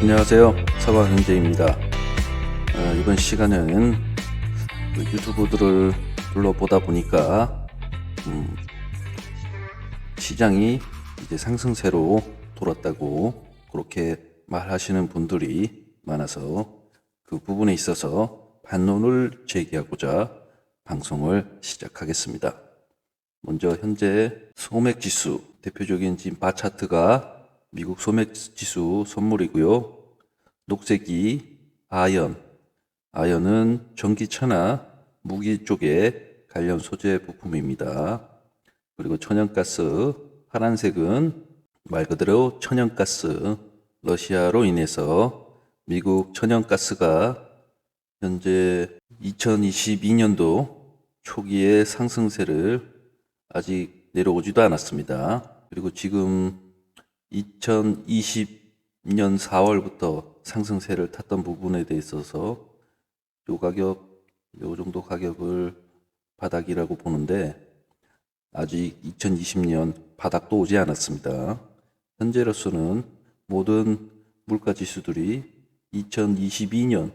안녕하세요. 서광현재입니다. 어, 이번 시간은 그 유튜브들을 둘러보다 보니까 음, 시장이 이제 상승세로 돌았다고 그렇게 말하시는 분들이 많아서 그 부분에 있어서 반론을 제기하고자 방송을 시작하겠습니다. 먼저 현재 소맥 지수 대표적인 지금 바 차트가 미국 소맥 지수 선물이고요. 녹색이 아연, 아연은 전기차나 무기 쪽에 관련 소재 부품입니다. 그리고 천연가스, 파란색은 말 그대로 천연가스, 러시아로 인해서 미국 천연가스가 현재 2022년도 초기의 상승세를 아직 내려오지도 않았습니다. 그리고 지금 2020년 4월부터 상승세를 탔던 부분에 대해서 요 가격, 요 정도 가격을 바닥이라고 보는데 아직 2020년 바닥도 오지 않았습니다. 현재로서는 모든 물가 지수들이 2022년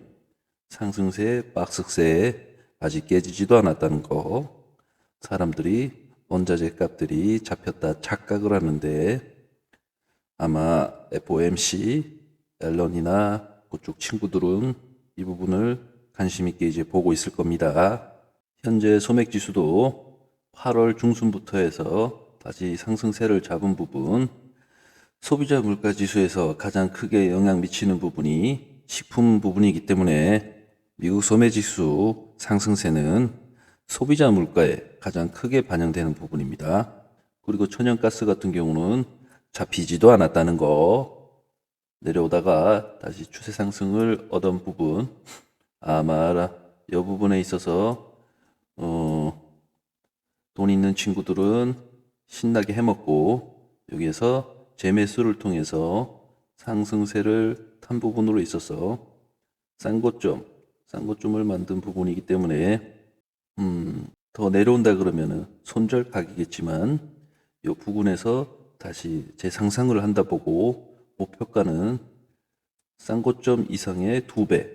상승세, 박스세에 아직 깨지지도 않았다는 거. 사람들이 원자재 값들이 잡혔다 착각을 하는데 아마 FOMC, 앨런이나 그쪽 친구들은 이 부분을 관심 있게 이제 보고 있을 겁니다. 현재 소맥 지수도 8월 중순부터 해서 다시 상승세를 잡은 부분, 소비자 물가 지수에서 가장 크게 영향 미치는 부분이 식품 부분이기 때문에 미국 소매 지수 상승세는 소비자 물가에 가장 크게 반영되는 부분입니다. 그리고 천연가스 같은 경우는 잡히지도 않았다는 거. 내려오다가 다시 추세 상승을 얻은 부분. 아마 이 부분에 있어서 어, 돈 있는 친구들은 신나게 해먹고 여기에서 재매수를 통해서 상승세를 탄 부분으로 있어서 싼 고점, 싼 고점을 만든 부분이기 때문에 음, 더 내려온다 그러면은 손절 가격이겠지만 이 부분에서 다시 재상승을 한다 보고 목표가는 싼 고점 이상의 두 배.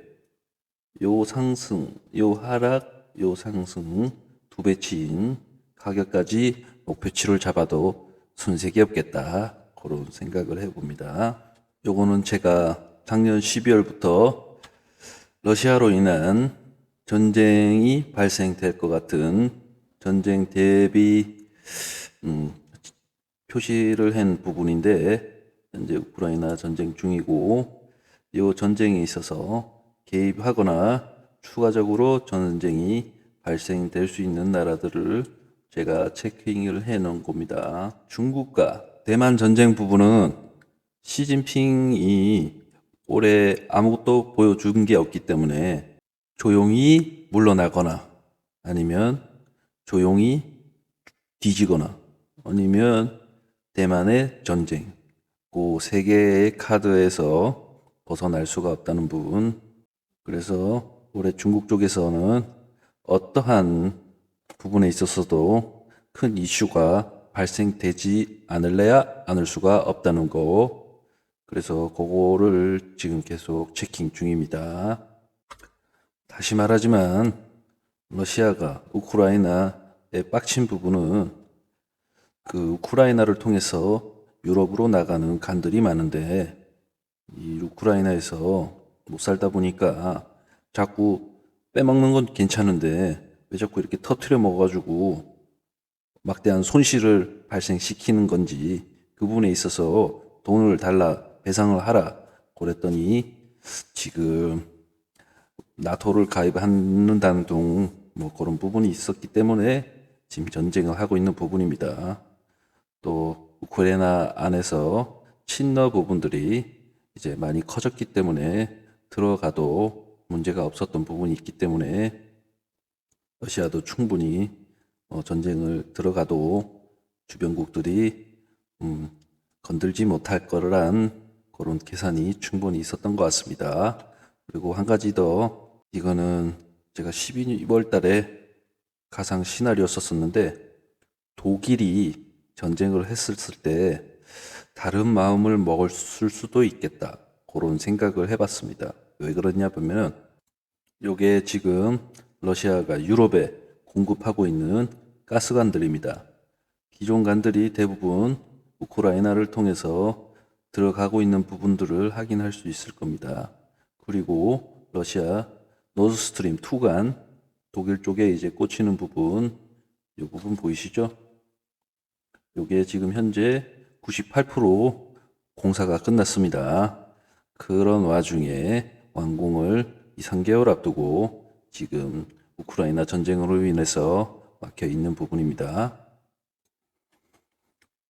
요 상승, 요 하락, 요 상승 두 배치인 가격까지 목표치를 잡아도 손색이 없겠다. 그런 생각을 해봅니다. 요거는 제가 작년 12월부터 러시아로 인한 전쟁이 발생될 것 같은 전쟁 대비 음, 표시를 한 부분인데 현재 우크라이나 전쟁 중이고 이 전쟁에 있어서 개입하거나 추가적으로 전쟁이 발생될 수 있는 나라들을 제가 체킹을 해 놓은 겁니다. 중국과 대만 전쟁 부분은 시진핑이 올해 아무것도 보여준 게 없기 때문에 조용히 물러나거나 아니면 조용히 뒤지거나 아니면 대만의 전쟁. 그세 개의 카드에서 벗어날 수가 없다는 부분. 그래서 올해 중국 쪽에서는 어떠한 부분에 있어서도 큰 이슈가 발생되지 않을래야 않을 수가 없다는 거. 그래서 그거를 지금 계속 체킹 중입니다. 다시 말하지만 러시아가 우크라이나에 빡친 부분은 그 우크라이나를 통해서 유럽으로 나가는 간들이 많은데 이 우크라이나에서 못 살다 보니까 자꾸 빼먹는 건 괜찮은데 왜 자꾸 이렇게 터트려 먹어가지고 막대한 손실을 발생시키는 건지 그 부분에 있어서 돈을 달라 배상을 하라 그랬더니 지금 나토를 가입하는다는 등뭐 그런 부분이 있었기 때문에 지금 전쟁을 하고 있는 부분입니다. 또 우크라이나 안에서 친러 부분들이 이제 많이 커졌기 때문에 들어가도 문제가 없었던 부분이 있기 때문에 러시아도 충분히 어, 전쟁을 들어가도 주변국들이 음, 건들지 못할 거란 그런 계산이 충분히 있었던 것 같습니다. 그리고 한 가지 더 이거는 제가 12월 달에 가상 시나리오 썼었는데 독일이 전쟁을 했을 때 다른 마음을 먹을 수도 있겠다. 그런 생각을 해봤습니다. 왜 그러냐 보면은 요게 지금 러시아가 유럽에 공급하고 있는 가스관들입니다. 기존 관들이 대부분 우크라이나를 통해서 들어가고 있는 부분들을 확인할 수 있을 겁니다. 그리고 러시아 노스스트림 2간 독일 쪽에 이제 꽂히는 부분 이 부분 보이시죠? 요게 지금 현재 98% 공사가 끝났습니다. 그런 와중에 완공을 2, 3개월 앞두고 지금 우크라이나 전쟁으로 인해서 막혀 있는 부분입니다.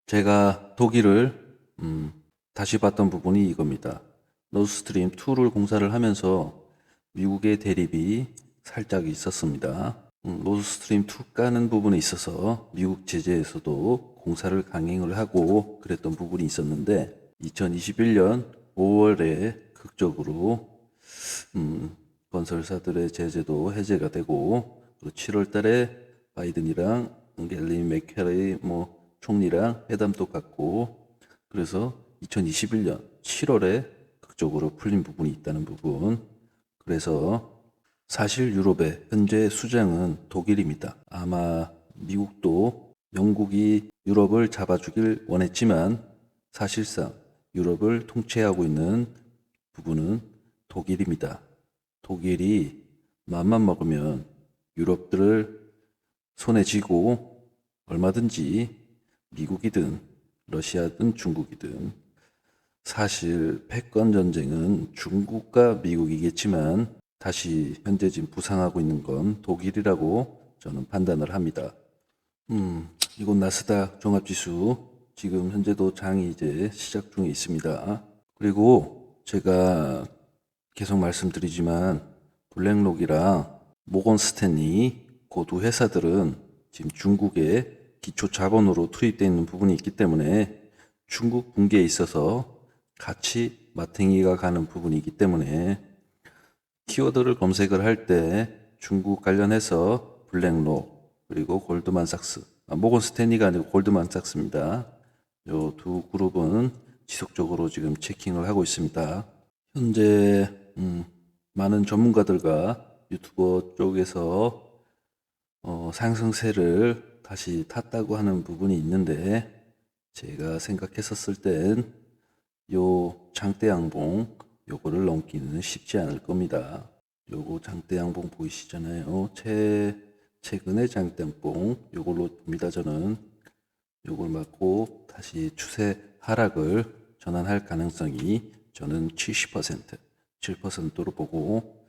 제가 독일을 음, 다시 봤던 부분이 이겁니다. 노스트림 2를 공사를 하면서 미국의 대립이 살짝 있었습니다. 음, 노스트림 2 까는 부분에 있어서 미국 제재에서도 공사를 강행을 하고 그랬던 부분이 있었는데 2021년 5월에 극적으로 음, 건설사들의 제재도 해제가 되고 7월 달에 바이든이랑 갤리 맥케리 뭐 총리랑 회담도 갖고 그래서 2021년 7월에 극적으로 풀린 부분이 있다는 부분. 그래서 사실 유럽의 현재 수장은 독일입니다. 아마 미국도 영국이 유럽을 잡아주길 원했지만 사실상 유럽을 통치하고 있는 부분은 독일입니다. 독일이 맘만 먹으면 유럽들을 손에 쥐고 얼마든지 미국이든 러시아든 중국이든 사실 패권 전쟁은 중국과 미국이겠지만 다시 현재 지금 부상하고 있는 건 독일이라고 저는 판단을 합니다. 음, 이곳 나스닥 종합지수 지금 현재도 장이 이제 시작 중에 있습니다. 그리고 제가 계속 말씀드리지만 블랙록이랑 모건 스탠리 그 두 회사들은 지금 중국에 기초 자본으로 투입되어 있는 부분이 있기 때문에 중국 붕괴에 있어서 같이 마탱이가 가는 부분이기 때문에 키워드를 검색을 할 때 중국 관련해서 블랙록 그리고 골드만삭스 아, 모건 스탠리가 아니고 골드만삭스입니다. 요 두 그룹은 지속적으로 지금 체킹을 하고 있습니다. 현재 음, 많은 전문가들과 유튜버 쪽에서 어, 상승세를 다시 탔다고 하는 부분이 있는데 제가 생각했었을 땐 요 장대 양봉 요거를 넘기는 쉽지 않을 겁니다. 요거 장대 양봉 보이시잖아요. 최 최근의 장대 양봉 요걸로 봅니다. 저는 요걸 맞고 다시 추세 하락을 전환할 가능성이 저는 70% 7%로 보고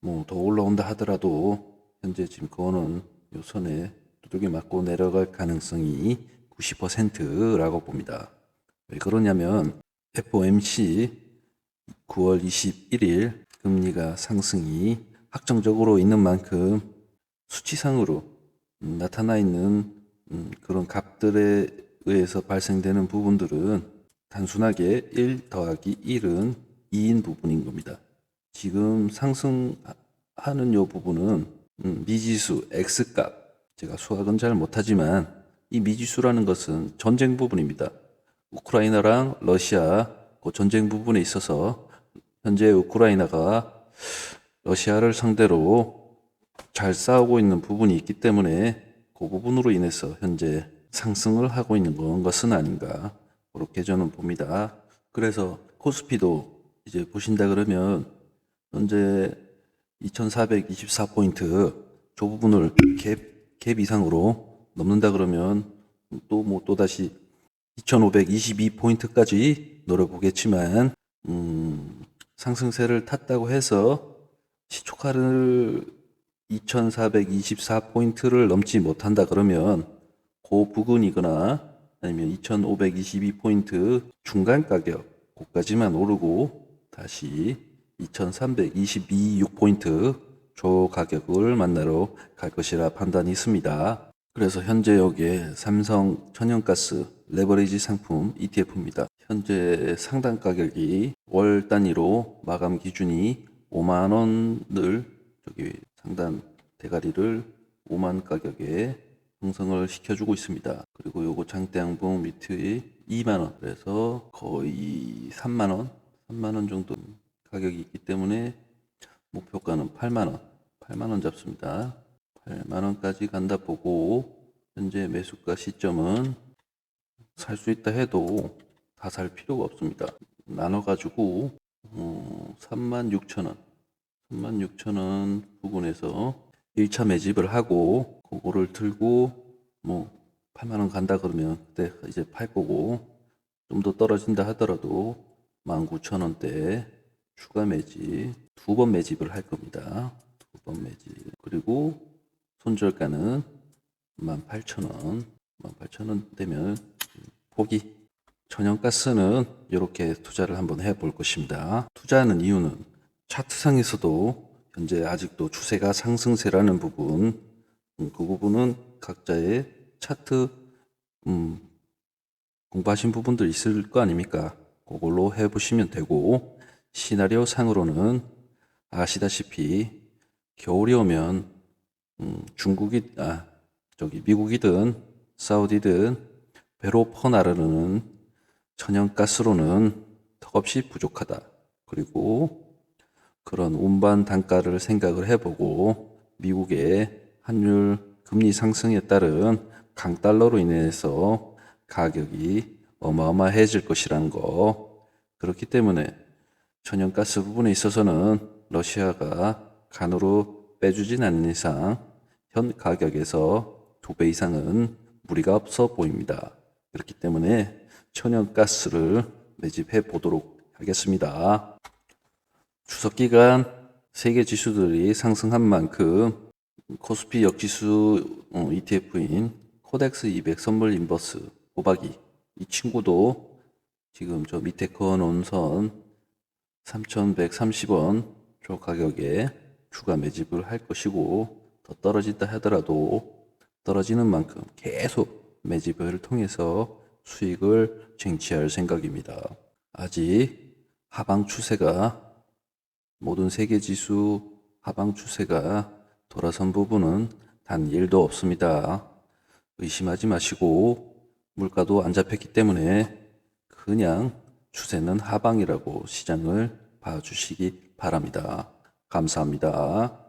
뭐 더 올라온다 하더라도 현재 지금 그거는 요 선에 두들겨 맞고 내려갈 가능성이 90%라고 봅니다. 왜 그러냐면 FOMC 9월 21일 금리가 상승이 확정적으로 있는 만큼 수치상으로 음, 나타나 있는 음, 그런 값들에 의해서 발생되는 부분들은 단순하게 1 더하기 1은 2인 부분인 겁니다. 지금 상승하는 요 부분은 음, 미지수 X값 제가 수학은 잘 못하지만 이 미지수라는 것은 전쟁 부분입니다. 우크라이나랑 러시아 그 전쟁 부분에 있어서 현재 우크라이나가 러시아를 상대로 잘 싸우고 있는 부분이 있기 때문에 그 부분으로 인해서 현재 상승을 하고 있는 건 것은 아닌가 그렇게 저는 봅니다. 그래서 코스피도 이제 보신다 그러면 현재 2424포인트 저 부분을 갭, 갭 이상으로 넘는다 그러면 또 뭐 또다시 2522포인트까지 노려보겠지만 음, 상승세를 탔다고 해서 시초가를 2424포인트를 넘지 못한다 그러면 그 부근이거나 아니면 2522포인트 중간 가격 고까지만 오르고 다시 2322.6포인트 조 가격을 만나러 갈 것이라 판단이 있습니다. 그래서 현재 여기에 삼성 천연가스 레버리지 상품 ETF입니다. 현재 상단 가격이 월 단위로 마감 기준이 5만 원을 저기 상단 대가리를 5만 가격에 형성을 시켜주고 있습니다. 그리고 요거 장대 양봉 밑에 2만 원 그래서 거의 3만 원, 3만 원 정도 가격이 있기 때문에 목표가는 8만 원, 8만 원 잡습니다. 8만 원까지 간다 보고 현재 매수가 시점은 살 수 있다 해도 다 살 필요가 없습니다. 나눠가지고 어, 3만 6천 원, 3만 6천 원 부근에서 1차 매집을 하고 그거를 들고 뭐 8만 원 간다 그러면 그때 이제 팔 거고 좀 더 떨어진다 하더라도 19,000원대 추가 매집 두 번 매집을 할 겁니다. 두 번 매집 그리고 손절가는 18,000원 18,000원 되면 포기 천연가스는 이렇게 투자를 한번 해 볼 것입니다. 투자하는 이유는 차트상에서도 현재 아직도 추세가 상승세라는 부분 음, 그 부분은 각자의 차트 음, 공부하신 부분들 있을 거 아닙니까? 그걸로 해보시면 되고 시나리오 상으로는 아시다시피 겨울이 오면 음, 중국이 아 저기 미국이든 사우디든 배로 퍼나르는 천연가스로는 턱없이 부족하다. 그리고 그런 운반 단가를 생각을 해보고 미국의 환율 금리 상승에 따른 강달러로 인해서 가격이 어마어마해질 것이라는 거. 그렇기 때문에 천연가스 부분에 있어서는 러시아가 간으로 빼주진 않는 이상 현 가격에서 두 배 이상은 무리가 없어 보입니다. 그렇기 때문에 천연가스를 매집해 보도록 하겠습니다. 추석 기간 세계 지수들이 상승한 만큼 코스피 역지수 어, ETF인 코덱스 200 선물 인버스 호박이 이 친구도 지금 저 밑에 그어놓은 선 3,130원 저 가격에 추가 매집을 할 것이고 더 떨어진다 하더라도 떨어지는 만큼 계속 매집을 통해서 수익을 쟁취할 생각입니다. 아직 하방 추세가 모든 세계 지수 하방 추세가 돌아선 부분은 단 1도 없습니다. 의심하지 마시고 물가도 안 잡혔기 때문에 그냥 추세는 하방이라고 시장을 봐주시기 바랍니다. 감사합니다.